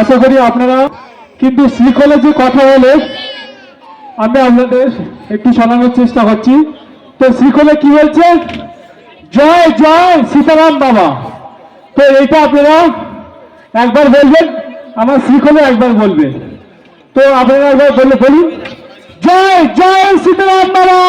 আশা করি আপনারা কিন্তু শ্রীকলে যে কথা বলে আমি আপনাদের একটু শোনানোর চেষ্টা করছি। তো শ্রীকলে কি বলছে জয় জয় সীতারাম বাবা। তো এইটা আপনারা একবার বলবেন, আমার শ্রীকলে একবার বলবে তো আপনারা একবার বলে বলুন, জয় জয় সীতারাম বাবা।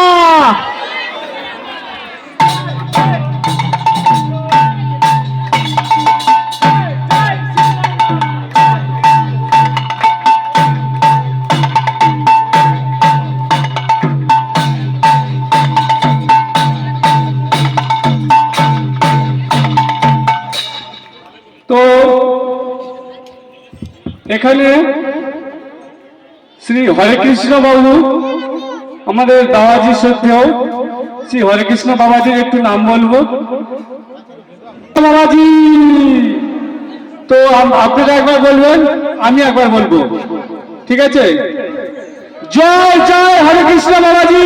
তো এখানে শ্রী হরে কৃষ্ণ বাবু, আমাদের বাবাজি শ্রদ্ধেয় শ্রী হরে কৃষ্ণ বাবাজির একটু নাম বলব। বাবাজি তো আপনারা একবার বলবেন, আমি একবার বলব। ঠিক আছে? জয় জয় হরে কৃষ্ণ বাবাজি!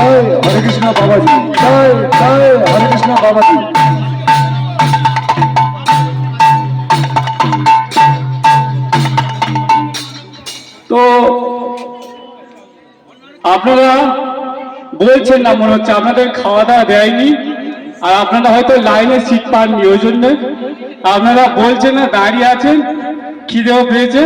হরে কৃষ্ণ বাবাজি হরে কৃষ্ণ বাবাজি তো আপনারা বলছেন না, মনে হচ্ছে আপনাদের খাওয়া দাওয়া দেয়নি, আর আপনারা হয়তো লাইনে সিট পাননি, ওই জন্য। আপনারা বলছেন না, দাঁড়িয়ে আছেন, খিদেও পেয়েছে।